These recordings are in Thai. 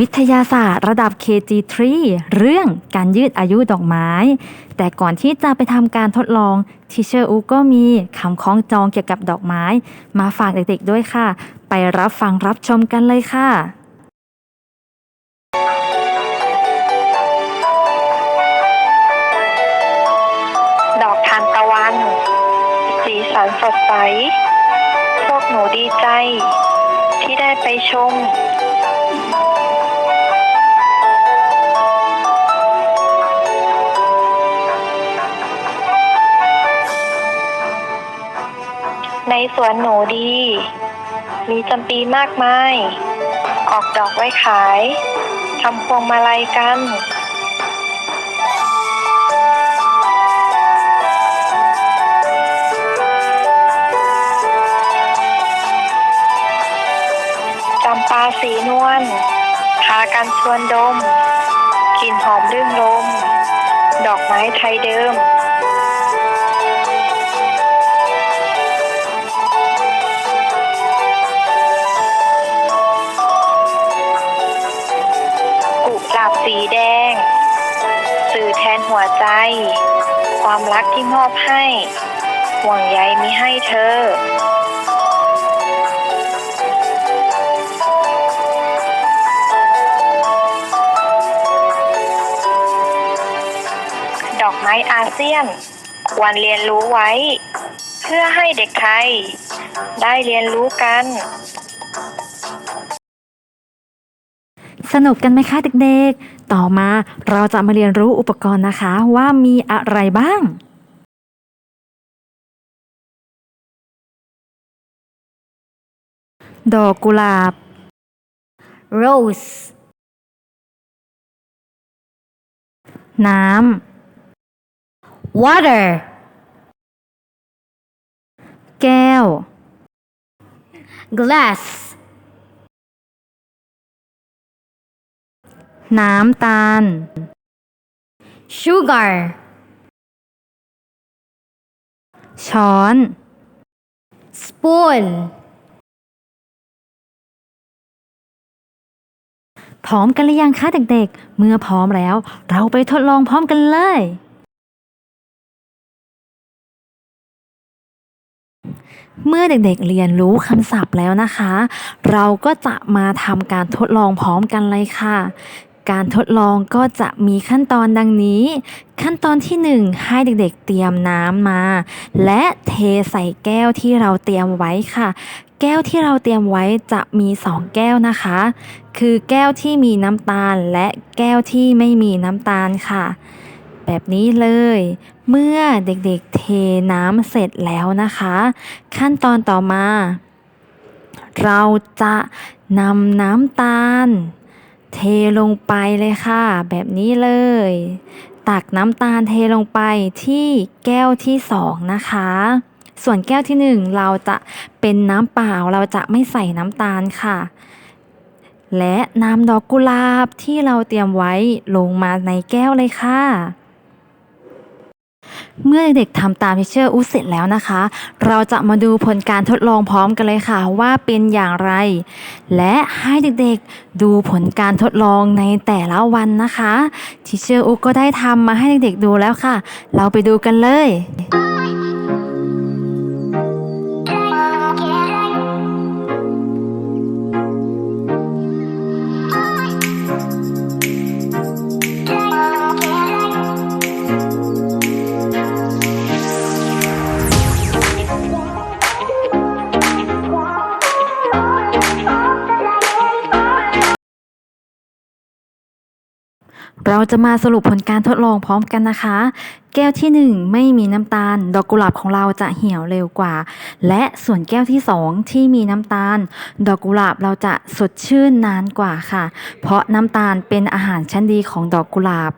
วิทยาศาสตร์ระดับ KG3 เรื่องการยืดอายุดอกไม้ แต่ก่อนที่จะไปทำการทดลองทิเชอร์อูก็มีคำคล้องจองเกี่ยวกับดอกไม้ มาฝากเด็กๆด้วยค่ะ ไปรับฟังรับชมกันเลยค่ะดอกทานตะวัน สีสันสดใส สวนหนูดี มีจำปีมากมาย ออกดอกไว้ขายทำพวงมาลัยกันจำปาสีนวลพากันชวนดมกลิ่นหอมรื่นรมดอกไม้ไทยเดิม ง สื่อแทนหัวใจ ความรักที่มอบให้ ห่วงใยมีให้เธอ ดอกไม้อาเซียนควรเรียนรู้ไว้ เพื่อให้เด็กไทย ได้เรียนรู้กัน นุกกันไหมคะเด็กๆ ต่อมาเราจะมาเรียนรู้อุปกรณ์นะคะว่ามีอะไรบ้างดอกกุหลาบ rose น้ำ water แก้ว glass น้ำตาล sugar ช้อน spoon พร้อมกันหรือยังคะเด็กๆ เมื่อพร้อมแล้ว เราไปทดลองพร้อมกันเลย เมื่อเด็กๆเรียนรู้คำศัพท์แล้วนะคะ เราก็จะมาทำการทดลองพร้อมกันเลยค่ะ การทดลองก็จะมีขั้นตอนดังนี้ ขั้นตอนที่ 1 ให้เด็กๆเตรียมน้ำมา และเทใส่แก้วที่เราเตรียมไว้ค่ะ แก้วที่เราเตรียมไว้จะมี 2 แก้วนะคะ คือแก้วที่มีน้ำตาลและแก้วที่ไม่มีน้ำตาลค่ะ แบบนี้เลย เมื่อเด็กๆเทน้ำเสร็จแล้วนะคะ ขั้นตอนต่อมา เราจะนำน้ำตาล เทลงไปเลยค่ะ แบบนี้เลย ตักน้ำตาลเทลงไปที่แก้วที่สองนะคะ ส่วนแก้วที่หนึ่งเราจะเป็นน้ำเปล่าเราจะไม่ใส่น้ำตาลค่ะ และน้ำดอกกุหลาบที่เราเตรียมไว้ลงมาในแก้วเลยค่ะ เมื่อเด็กๆทำตามทิเชื่ออุเสร็จแล้วนะคะ เราจะมาดูผลการทดลองพร้อมกันเลยค่ะว่าเป็นอย่างไร และให้เด็กๆดูผลการทดลองในแต่ละวันนะคะทิเชอร์อุก็ได้ทำมาให้เด็กๆดูแล้วค่ะ เราไปดูกันเลย เราจะมาสรุปผลการทดลองพร้อมกันนะคะ แก้วที่ 1 ไม่มีน้ำตาล ดอกกุหลาบของเราจะเหี่ยวเร็วกว่า และส่วนแก้วที่ 2 ที่มีน้ำตาล ดอกกุหลาบเราจะสดชื่นนานกว่าค่ะ เพราะน้ำตาลเป็นอาหารชั้นดีของดอกกุหลาบ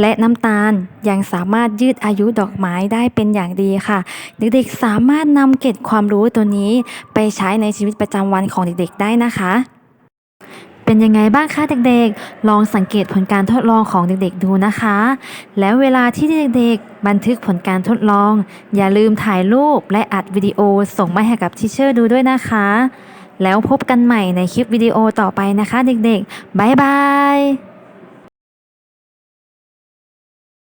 และน้ำตาลยังสามารถยืดอายุดอกไม้ได้เป็นอย่างดีค่ะ เด็กๆสามารถนำเก็ดความรู้ตัวนี้ไปใช้ในชีวิตประจำวันของเด็กๆได้นะคะ เป็นยังไงบ้างคะเด็กๆ ลองสังเกตผลการทดลองของเด็กๆดูนะคะ แล้วเวลาที่เด็กๆ บันทึกผลการทดลอง อย่าลืมถ่ายรูปและอัดวิดีโอส่งมาให้กับทิเชอร์ดูด้วยนะคะ แล้วพบกันใหม่ในคลิปวิดีโอต่อไปนะคะเด็กๆ บ๊ายบาย